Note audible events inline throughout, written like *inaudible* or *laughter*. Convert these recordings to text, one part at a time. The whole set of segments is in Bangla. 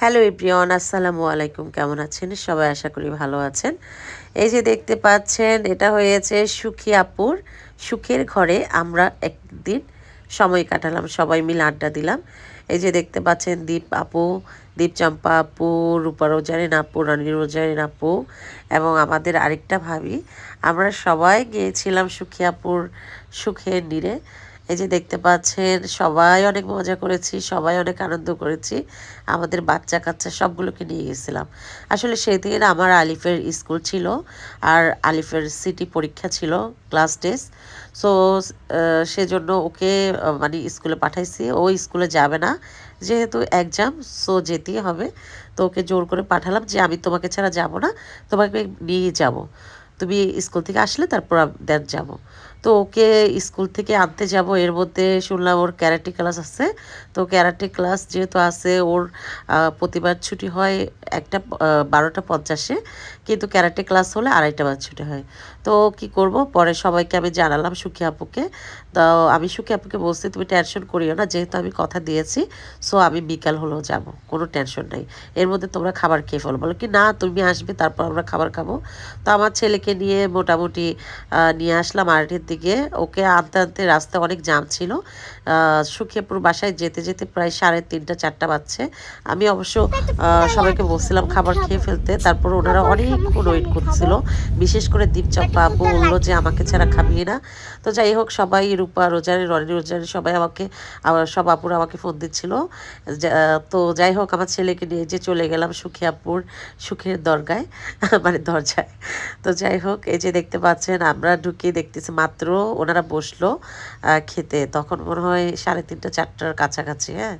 হ্যালো এভরিওয়ান, আসসালামু আলাইকুম। কেমন আছেন? সবাই আশা করি ভালো আছেন। এই যে দেখতে পাচ্ছেন, এটা হয়েছে সুখী আপুর সুখের ঘরে আমরা একদিন সময় কাটালাম, সবাই মিলে আড্ডা দিলাম। এই যে দেখতে পাচ্ছেন, দীপ আপু, দীপ চম্পা আপু, রূপা রোজারিন আপু, রানী রোজারিন আপু এবং আমাদের আরেকটা ভাবি। আমরা সবাই গিয়েছিলাম সুখী আপুর সুখের নীড়ে। এই যে দেখতে পাচ্ছেন, সবাই অনেক মজা করেছি, সবাই অনেক আনন্দ করেছি। আমাদের বাচ্চা কাচ্চা সবগুলোকে নিয়ে গেছিলাম। আসলে সেদিন আমার আলিফের স্কুল ছিল আর আলিফের সিটি পরীক্ষা ছিল, ক্লাস টেস্ট। সো সেজন্য ওকে মানে স্কুলে পাঠাইছি। ও স্কুলে যাবে না, যেহেতু এক্সাম সো যেতেই হবে। তো ওকে জোর করে পাঠালাম যে, আমি তোমাকে ছাড়া যাব না, তোমাকে নিয়ে যাব। তুমি স্কুল থেকে আসলে তারপর দেন যাব। তো ওকে স্কুল থেকে আনতে যাব। এর মধ্যে শুনলাম ওর ক্যারাটে ক্লাস আছে। তো ক্যারাটে ক্লাস যেহেতু আছে, ওর প্রতিবার ছুটি হয় একটা বারোটা পঞ্চাশে। কিন্তু ক্যারাটে ক্লাস হলে আড়াইটা বাজ ছুটি হয়। তো কি করব? পরে সবাইকে আমি জানালাম সুখী আপুকে। তো আমি সুখী আপুকে বলছি, তুমি টেনশন করিও না। যেহেতু আমি কথা দিয়েছি সো আমি বিকাল হলেও যাব। কোনো টেনশন নাই। এর মধ্যে তোমরা খাবার খেয়ে ফেলো। বলো কি, না, তুমি আসবে, তারপর আমরা খাবার খাব। তো আমার ছেলেকে নিয়ে মোটামুটি নিয়ে আসলাম। দিকে। ওকে আনতে আনতে রাস্তা অনেক জাম ছিল। সুখিয়াপুর বাসায় যেতে যেতে প্রায় সাড়ে তিনটা, চারটা বাজছে। আমি অবশ্য সবাইকে বলছিলাম খাবার খেয়ে ফেলতে। তারপর ওনারা অনেকক্ষণ ওয়েট করছিল। বিশেষ করে দীপচম্পা আপু বলল যে, আমাকে ছাড়া খাবিয়ে না। তো যাই হোক, সবাই রূপা, রোজারি, রনি রোজারি সবাই আমাকে সব আপুরা আমাকে ফোন দিচ্ছিল। তো যাই হোক, আমার ছেলেকে নিয়ে যে চলে গেলাম সুখিয়াপুর, সুখের দরগায় মানে দরজায়। তো যাই হোক, এই যে দেখতে পাচ্ছেন, আমরা ঢুকিয়ে দেখতেছি মাত্র ওনারা বসল খেতে। তখন মনে হয় সাড়ে তিনটা, চারটার কাছাকাছি হ্যাঁ?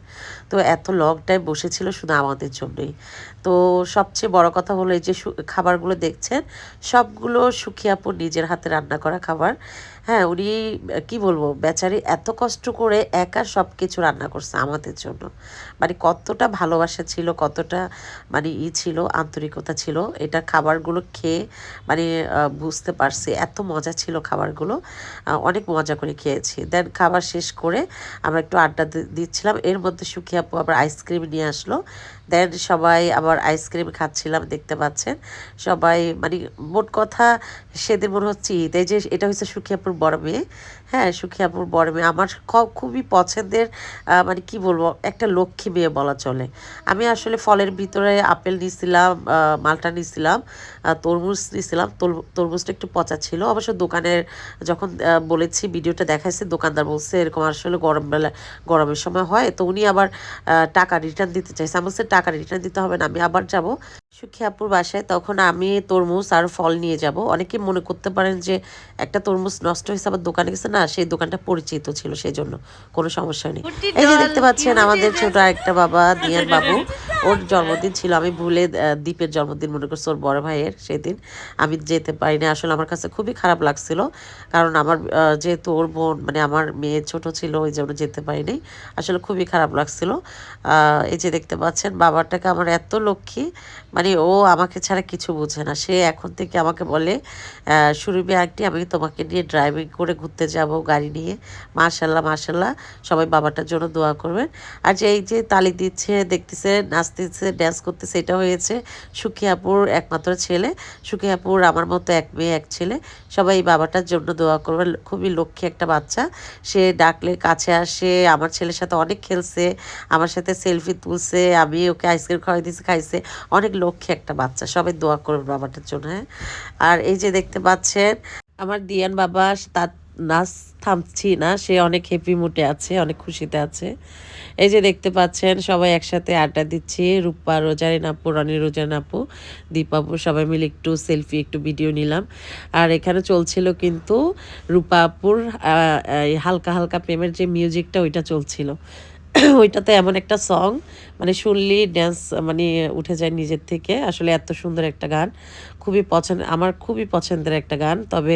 তো এত লং টাইম বসেছিল শুধু আমাদের জন্যই। তো সবচেয়ে বড় কথা হলো এই যে খাবারগুলো দেখছেন, সবগুলো সুখিয়াপুর নিজের হাতে রান্না করা খাবার। হ্যাঁ উনি কি বলব, বেচারি এত কষ্ট করে একা সব কিছু রান্না করছে আমাদের জন্য। মানে কতটা ভালোবাসা ছিল, কতটা মানে ই ছিল, আন্তরিকতা ছিল, এটা খাবারগুলো খেয়ে মানে বুঝতে পারছি, এত মজা ছিল খাবারগুলো অনেক মজা করে খেয়েছি। দেন খাবার শেষ করে আমরা একটু আড্ডা দিচ্ছিলাম, এর মধ্যে সুখী আপু আবার আইসক্রিম নিয়ে আসলো। দেন সবাই আবার আইসক্রিম খাচ্ছিলাম, দেখতে পাচ্ছেন। সবাই মানে মোট কথা সেদিন মনে হচ্ছে ঈদ, এই যে এটা হচ্ছে সুখিয়াপুর বড় মেয়ে। হ্যাঁ সুখিয়াপুর বড় মেয়ে। আমার খুবই পছন্দের মানে কি বলব, একটা লক্ষ্মী মেয়ে বলা চলে। আমি আসলে ফলের ভিতরে আপেল নিয়েছিলাম মালটা নিয়েছিলাম তরমুজ নিয়েছিলাম তরমুজটা একটু পচা ছিল। অবশ্য দোকানের, যখন বলেছি, ভিডিওটা দেখাইছে, দোকানদার বলছে, এরকম আসলে গরম বেলা, গরমের সময় হয়। তো উনি আবার টাকা রিটার্ন দিতে চাইছে। আমি বলছি, টাকা রিটার্ন দিতে হবে না। আমি আবার যাব। সুখিয়াপুর বাসায় তখন আমি তরমুজ আর ফল নিয়ে যাব। অনেকে মনে করতে পারেন যে একটা তরমুজ নষ্ট হয়েছে আবার দোকানে গেছে। না সেই দোকানটা পরিচিত ছিল সেই জন্য কোনো সমস্যা নেই এই যে দেখতে পাচ্ছেন আমাদের ছোট একটা বাবা দিয়ান বাবু। ওর জন্মদিন ছিল আমি ভুলে দীপের জন্মদিন মনে করছি ওর বড় ভাইয়ের সেদিন। আমি যেতে পারিনি আসলে আমার কাছে খুবই খারাপ লাগছিল। কারণ আমার যেহেতু ওর বোন মানে আমার মেয়ে ছোট ছিল ওই জন্য যেতে পারিনি। আসলে খুবই খারাপ লাগছিল। এই যে দেখতে পাচ্ছেন বাবাটাকে আমার এত লক্ষ্মী মানে ও আমাকে ছাড়া কিছু বোঝে না। সে এখন থেকে আমাকে বলে সুরভি আন্টি, আমি তোমাকে নিয়ে ড্রাইভিং করে ঘুরতে যাব, গাড়ি নিয়ে। মাশাল্লাহ মাশাল্লাহ। সবাই বাবাটার জন্য দোয়া করবেন। আর যে এই যে তালি দিচ্ছে, দেখতেছে, নাচতেছে ড্যান্স করতেছে, এটা হয়েছে সুখিয়াপুর একমাত্র ছেলে। সুখিয়াপুর আমার মতো এক মেয়ে, এক ছেলে। সবাই বাবাটার জন্য দোয়া করবেন। খুবই লক্ষ্মী একটা বাচ্চা। সে ডাকলে কাছে আসে, আমার ছেলের সাথে অনেক খেলছে, আমার সাথে সেলফি তুলছে, আমি ওকে আইসক্রিম খাওয়াই দিয়েছি, খাইছে। অনেক লক্ষ্মী একটা বাচ্চা। সবাই দোয়া করবেন বাবাটার জন্য হ্যাঁ? আর এই যে দেখতে পাচ্ছেন, আমার দিয়ান বাবা, তার নাচ থামছি না, সে অনেক হ্যাপি মুডে আছে, অনেক খুশিতে আছে। এই যে দেখতে পাচ্ছেন, সবাই একসাথে আড্ডা দিচ্ছি, রূপা রোজারিন আপু, রনি রোজান আপু দীপাপু সবাই মিলে একটু সেলফি একটু ভিডিও নিলাম। আর এখানে চলছিল কিন্তু রূপা আপুর হালকা হালকা প্রেমের যে মিউজিকটা ওইটা চলছিল। *coughs* ওইটাতে এমন একটা সং মানে শুনলি ড্যান্স মানে উঠে যায় নিজের থেকে। আসলে এত সুন্দর একটা গান। খুবই পছন্দ, আমার খুবই পছন্দের একটা গান। তবে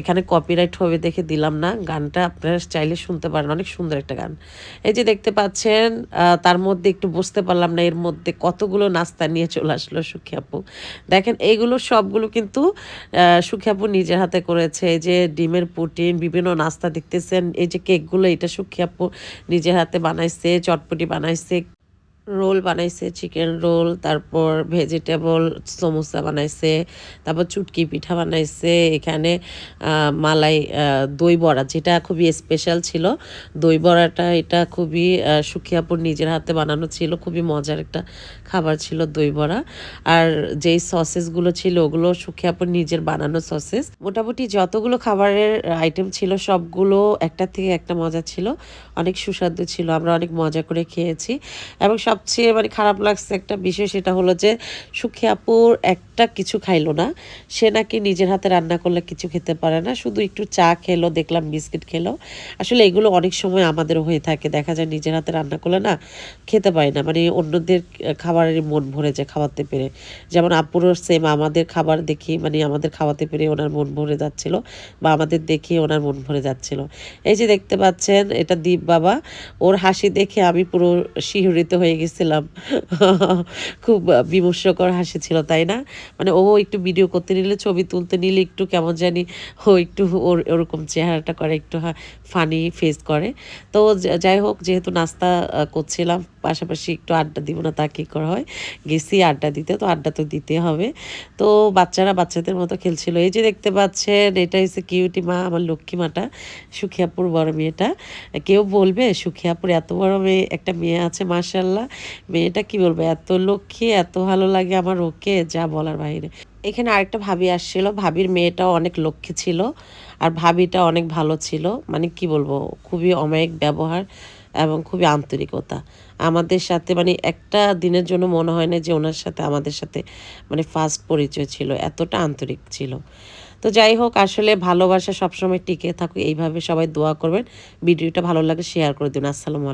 এখানে কপিরাইট হবে দেখে দিলাম না। গানটা আপনারা চাইলে শুনতে পারেন, অনেক সুন্দর একটা গান। এই যে দেখতে পাচ্ছেন তার মধ্যে একটু বুঝতে পারলাম না এর মধ্যে কতগুলো নাস্তা নিয়ে চলে আসলো সুখী আপু। দেখেন এইগুলো সবগুলো কিন্তু সুখী আপু নিজের হাতে করেছে। এই যে ডিমের প্রোটিন বিভিন্ন নাস্তা দেখতেছেন। এই যে কেকগুলো এটা সুখী আপু নিজের হাতে বানাইছে, চটপটি বানাইছে। রোল বানাইছে, চিকেন রোল, তারপর ভেজিটেবল, সমোসা বানাইছে, তারপর চুটকি পিঠা বানাইছে, এখানে মালাই দই বড়া, যেটা খুবই স্পেশাল ছিল। দই বড়াটা এটা খুবই সুখিয়াপুর নিজের হাতে বানানো ছিল, খুবই মজার একটা খাবার ছিল দই বড়া। আর যেই সসেসগুলো ছিল, ওগুলো সুখিয়াপুর নিজের বানানো সসেস মোটামুটি যতগুলো খাবারের আইটেম ছিল, সবগুলো একটা থেকে একটা মজা ছিল। অনেক সুস্বাদু ছিল, আমরা অনেক মজা করে খেয়েছি। এবং সবচেয়ে মানে খারাপ লাগছে একটা বিষয়, সেটা হলো যে সুখী আপুর একটা কিছু খাইলো না। সে নাকি নিজের হাতে রান্না করলে কিছু খেতে পারে না, শুধু একটু চা খেলো, দেখলাম বিস্কিট খেলো। আসলে এগুলো অনেক সময় আমাদের হয়ে থাকে, দেখা যায় নিজের হাতে রান্না করলে না খেতে পারি না। মানে অন্যদের খাবারের মন ভরে যায় খাওয়াতে পেরে। যেমন আপুরও সেম আমাদের খাবার দেখি মানে আমাদের খাওয়াতে পেরে ওনার মন ভরে যাচ্ছিল বা আমাদের দেখে ওনার মন ভরে যাচ্ছিল। এই যে দেখতে পাচ্ছেন, এটা দীপ বাবা, ওর হাসি দেখে আমি পুরো শিহরিত হয়ে গেছিলাম। *laughs* খুব বিমর্ষকর হাসি ছিল, তাই না? মানে ও একটু ভিডিও করতে নিলে, ছবি তুলতে নিলে একটু কেমন জানি ও একটু ওর, ওরকম চেহারাটা করে, একটু ফানি ফেস করে। তো যাই হোক, যেহেতু নাস্তা করছিলাম, পাশাপাশি একটু আড্ডা দিব না, তা কী করা হয়? গেছি আড্ডা দিতে, তো আড্ডা তো দিতে হবে। তো বাচ্চারা বাচ্চাদের মতো খেলছিল। এই যে দেখতে পাচ্ছেন, এটা হচ্ছে কিউটি মা, আমার লক্ষ্মী মাটা, সুখিয়াপুর বড় মেয়েটা। কেউ বলবে, সুখিয়াপুর এত বড় মেয়ে, একটা মেয়ে আছে মার্শাল্লাহ মেয়েটা কি বলব, এত লক্ষ্মী, এত ভালো লাগে আমার ওকে, যা বলার বাইরে এখানে আরেকটা ভাবি আসছিল, ভাবির মেয়েটাও অনেক লক্ষ্মী ছিল আর ভাবিটা অনেক ভালো ছিল। মানে কি বলব, খুবই অমায়িক ব্যবহার এবং খুবই আন্তরিকতা। আমাদের সাথে মানে একটা দিনের জন্য মনে হয় না যে ওনার সাথে আমাদের সাথে মানে ফার্স্ট পরিচয় ছিল, এতটা আন্তরিক ছিল। তো যাই হোক, আসলে ভালোবাসা সবসময় টিকে থাকুক, এইভাবে সবাই দোয়া করবেন। ভিডিওটা ভালো লাগে শেয়ার করে দিন। আসসালামু